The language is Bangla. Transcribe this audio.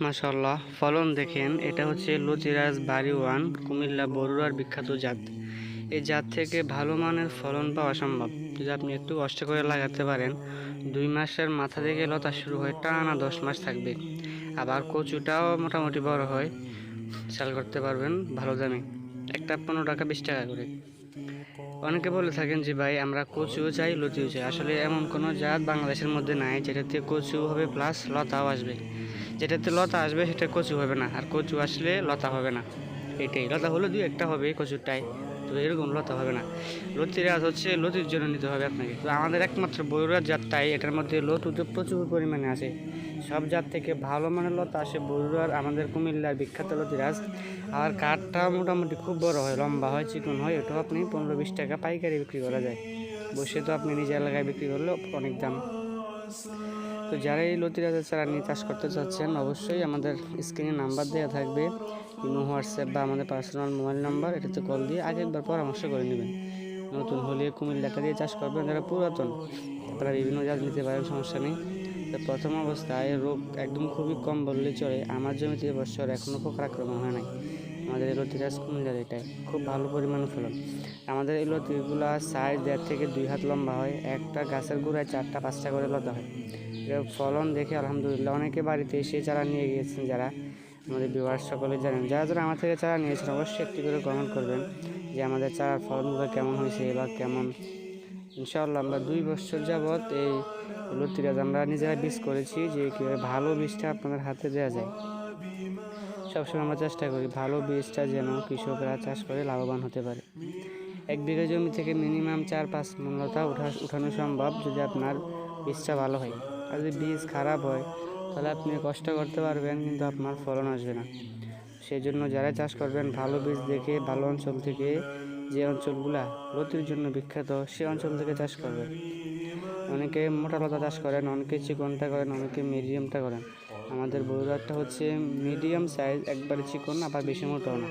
মাশাল্লাহ ফলন দেখেন, এটা হচ্ছে লুচিরাজ বাড়ি ওয়ান কুমিল্লা বরুড়ার বিখ্যাত জাত। এই জাত থেকে ভালো মানের ফলন পাওয়া সম্ভব। যদি আপনি একটু কষ্ট করে লাগাতে পারেন, দুই মাসের মাথা থেকে লতা শুরু হয় টানা দশ মাস থাকবে। আবার কচুটাও মোটামুটি বড় হয় চাল করতে পারবেন ভালো দামে। একটা পনেরো টাকা, বিশ টাকা করে। অনেকে বলে থাকেন যে, ভাই, আমরা কচুও চাই, লতিও চাই। আসলে এমন কোনো জাত বাংলাদেশের মধ্যে নাই, যেটাতে কচু হবে প্লাস লতাও আসবে। যেটাতে লতা আসবে সেটা কচু হবে না, আর কচু আসলে লতা হবে না। এটাই, লতা হলে দুই একটা হবে কচুরটাই, তো এরকম লতা হবে না। লতির গাছ হচ্ছে লতির জন্য নিতে হবে আপনাকে। তো আমাদের একমাত্র বড়ুরা জাতটাই এটার মধ্যে লতু তো প্রচুর পরিমাণে আছে। সব জাত থেকে ভালো মানের লতা আসে বড়ুরার আমাদের কুমিল্লার বিখ্যাত লতিরাজ আর কাঠটা মোটামুটি খুব বড় হয়, লম্বা হয়, চিকন হয়, ওটাও আপনি পনেরো বিশ টাকা পাইকারি বিক্রি করা যায়। বসে তো আপনি নিজের এলাকায় বিক্রি করলেও অনেক দাম। তো যারা এই লতিরাজের চারা নিয়ে চাষ করতে চাচ্ছেন, অবশ্যই আমাদের স্ক্রিনে নাম্বার দেওয়া থাকবে, ইমো, হোয়াটসঅ্যাপ বা আমাদের পার্সোনাল মোবাইল নাম্বার এটাতে কল দিয়ে আগে একবার পরামর্শ করে নেবেন। নতুন হলে কুমিল্লাটা দিয়ে চাষ করবেন যারা পুরাতন, তারা বিভিন্ন জাত নিতে পারেন, সমস্যা নেই। প্রথম অবস্থায় রোগ একদম খুবই কম বললে চলে, আমার জমিতে এবছর এখনও পোকার আক্রমণ হয় নাই। আমাদের এই লতিরাজ কুমিল্লার এটাই। খুব ভালো পরিমাণে ফলন। আমাদের এই লতিগুলো সাইজ দেড় থেকে দুই হাত লম্বা হয়, একটা গাছের গোড়ায় চারটা, পাঁচটা করে লতা হয়। ফলন দেখে আলহামদুলিল্লাহ অনেকে বাড়িতে এসে চারা নিয়ে গিয়েছেন, যারা আমাদের বিবাহ সকলে জানেন। যারা যারা আমার থেকে চারা নিয়েছেন, অবশ্যই একটি করে কমেন্ট করবেন যে আমাদের চারার ফলনগুলো কেমন হয়েছে বা কেমন। ইনশাআল্লাহ আমরা দুই বছর যাবৎ এই লতিরাজ, আমরা নিজেরা বীজ করেছি যে কীভাবে ভালো বীজটা আপনাদের হাতে দেওয়া যায়। সবসময় আমরা চেষ্টা করি ভালো বীজটা যেন কৃষকরা চাষ করে লাভবান হতে পারে। এক বিঘা জমি থেকে মিনিমাম চার পাঁচ লতা উঠা উঠানো সম্ভব যদি আপনার বীজটা ভালো হয়। আর যদি বীজ খারাপ হয়, তাহলে আপনি কষ্ট করতে পারবেন কিন্তু আপনার ফলন আসবে না। সেই জন্য যারা চাষ করবেন, ভালো বীজ দেখে, ভালো অঞ্চল থেকে যে অঞ্চলগুলা রতির জন্য বিখ্যাত, সে অঞ্চল থেকে চাষ করবে অনেকে মোটা লতা চাষ করেন, অনেকে চিকনটা করেন, অনেকে মিডিয়ামটা করেন। আমাদের বড়ুরাটা হচ্ছে মিডিয়াম সাইজ, একবারে চিকন, আবার বেশি মোটাও না।